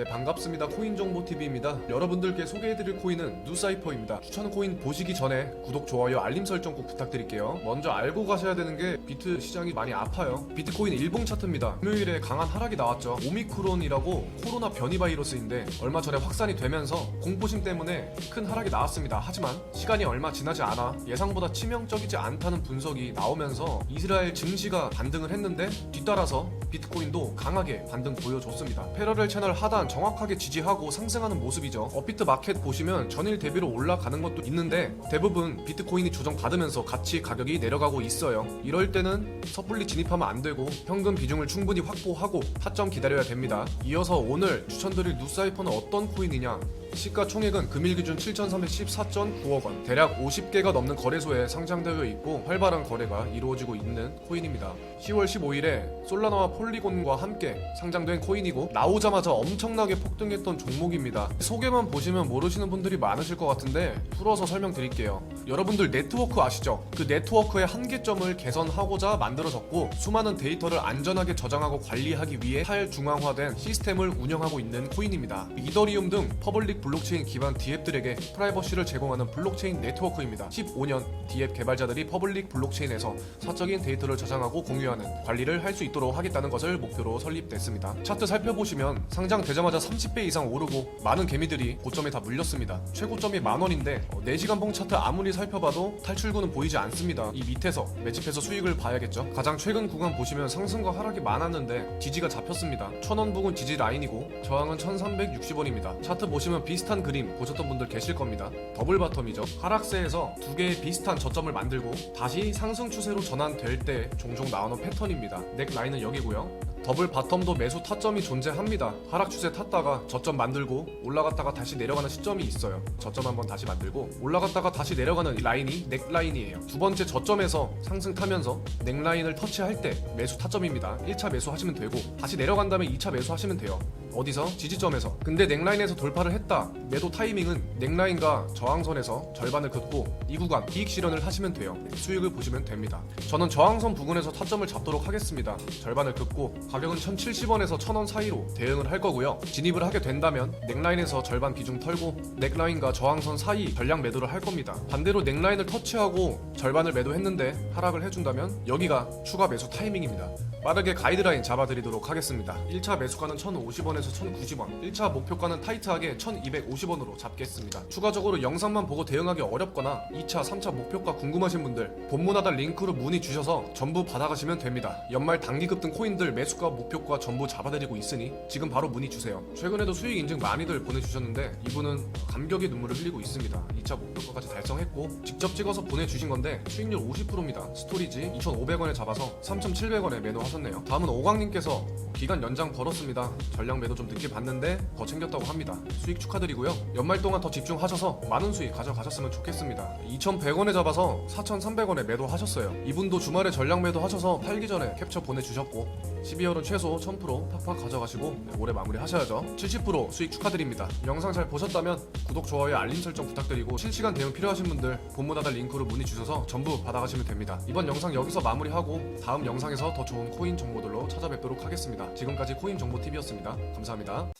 네 반갑습니다. 코인정보TV입니다. 여러분들께 소개해드릴 코인은 누사이퍼입니다. 추천 코인 보시기 전에 구독, 좋아요, 알림 설정 꼭 부탁드릴게요. 먼저 알고 가셔야 되는 게 비트 시장이 많이 아파요. 비트코인 일봉 차트입니다. 금요일에 강한 하락이 나왔죠. 오미크론이라고 코로나 변이 바이러스인데 얼마 전에 확산이 되면서 공포심 때문에 큰 하락이 나왔습니다. 하지만 시간이 얼마 지나지 않아 예상보다 치명적이지 않다는 분석이 나오면서 이스라엘 증시가 반등을 했는데 뒤따라서 비트코인도 강하게 반등 보여줬습니다. 패러렐 채널 하단 정확하게 지지하고 상승하는 모습이죠. 업비트 마켓 보시면 전일 대비로 올라가는 것도 있는데 대부분 비트코인이 조정받으면서 같이 가격이 내려가고 있어요. 이럴 때는 섣불리 진입하면 안 되고 현금 비중을 충분히 확보하고 타점 기다려야 됩니다. 이어서 오늘 추천드릴 누사이퍼는 어떤 코인이냐? 시가총액은 금일 기준 7,314.9억 원, 대략 50개가 넘는 거래소에 상장되어 있고 활발한 거래가 이루어지고 있는 코인입니다. 10월 15일에 솔라나와 폴리곤과 함께 상장된 코인이고 나오자마자 엄청나게 폭등했던 종목입니다. 소개만 보시면 모르시는 분들이 많으실 것 같은데 풀어서 설명드릴게요. 여러분들 네트워크 아시죠? 그 네트워크의 한계점을 개선하고자 만들어졌고 수많은 데이터를 안전하게 저장하고 관리하기 위해 탈중앙화된 시스템을 운영하고 있는 코인입니다. 이더리움 등 퍼블릭 블록체인 기반 디앱들에게 프라이버시를 제공하는 블록체인 네트워크입니다. 15년 디앱 개발자들이 퍼블릭 블록체인에서 사적인 데이터를 저장하고 공유하는 관리를 할 수 있도록 하겠다는 것을 목표로 설립됐습니다. 차트 살펴보시면 상장되자마자 30배 이상 오르고 많은 개미들이 고점에 다 물렸습니다. 최고점이 만 원인데 4시간 봉 차트 아무리 살펴봐도 탈출구는 보이지 않습니다. 이 밑에서 매집해서 수익을 봐야겠죠. 가장 최근 구간 보시면 상승과 하락이 많았는데 지지가 잡혔습니다. 1000원 부근 지지 라인이고 저항은 1360원입니다. 차트 보시면 비슷한 그림 보셨던 분들 계실 겁니다. 더블 바텀이죠. 하락세에서 두 개의 비슷한 저점을 만들고 다시 상승 추세로 전환될 때 종종 나오는 패턴입니다. 넥 라인은 여기고요. 더블 바텀도 매수 타점이 존재합니다. 하락 추세 탔다가 저점 만들고 올라갔다가 다시 내려가는 시점이 있어요. 저점 한번 다시 만들고 올라갔다가 다시 내려가는 이 라인이 넥 라인이에요. 두 번째 저점에서 상승 타면서 넥 라인을 터치할 때 매수 타점입니다. 1차 매수 하시면 되고 다시 내려간 다음에 2차 매수 하시면 돼요. 어디서? 지지점에서. 근데 넥라인에서 돌파를 했다. 매도 타이밍은 넥라인과 저항선에서 절반을 긋고 이 구간 이익 실현을 하시면 돼요. 수익을 보시면 됩니다. 저는 저항선 부근에서 타점을 잡도록 하겠습니다. 절반을 긋고 가격은 1,070원에서 1,000원 사이로 대응을 할 거고요. 진입을 하게 된다면 넥라인에서 절반 비중 털고 넥라인과 저항선 사이 전량 매도를 할 겁니다. 반대로 넥라인을 터치하고 절반을 매도했는데 하락을 해준다면 여기가 추가 매수 타이밍입니다. 빠르게 가이드라인 잡아드리도록 하겠습니다. 1차 매수가는 1,050원에서 1,090원, 1차 목표가는 타이트하게 1,250원으로 잡겠습니다. 추가적으로 영상만 보고 대응하기 어렵거나 2차, 3차 목표가 궁금하신 분들 본문 하단 링크로 문의 주셔서 전부 받아가시면 됩니다. 연말 단기급 등 코인들 매수가, 목표가 전부 잡아드리고 있으니 지금 바로 문의 주세요. 최근에도 수익 인증 많이들 보내주셨는데 이분은 감격의 눈물을 흘리고 있습니다. 2차 목 표가까지 달성했고 직접 찍어서 보내주신 건데 수익률 50%입니다. 스토리지 2,500원에 잡아서 3,700원에 매도하셨네요. 다음은 오광님께서 기간 연장 벌었습니다. 전량 매도 좀 늦게 봤는데 더 챙겼다고 합니다. 수익 축하드리고요. 연말 동안 더 집중하셔서 많은 수익 가져가셨으면 좋겠습니다. 2,100원에 잡아서 4,300원에 매도하셨어요. 이분도 주말에 전량 매도하셔서 팔기 전에 캡처 보내주셨고 12월은 최소 1000% 팍팍 가져가시고 네, 올해 마무리 하셔야죠. 70% 수익 축하드립니다. 영상 잘 보셨다면 구독, 좋아요, 알림 설정 부탁드리고 실시간 대응 필요하신 분들 본문 하단 링크로 문의 주셔서 전부 받아가시면 됩니다. 이번 영상 여기서 마무리하고 다음 영상에서 더 좋은 코인 정보들로 찾아뵙도록 하겠습니다. 지금까지 코인 정보 TV였습니다. 감사합니다.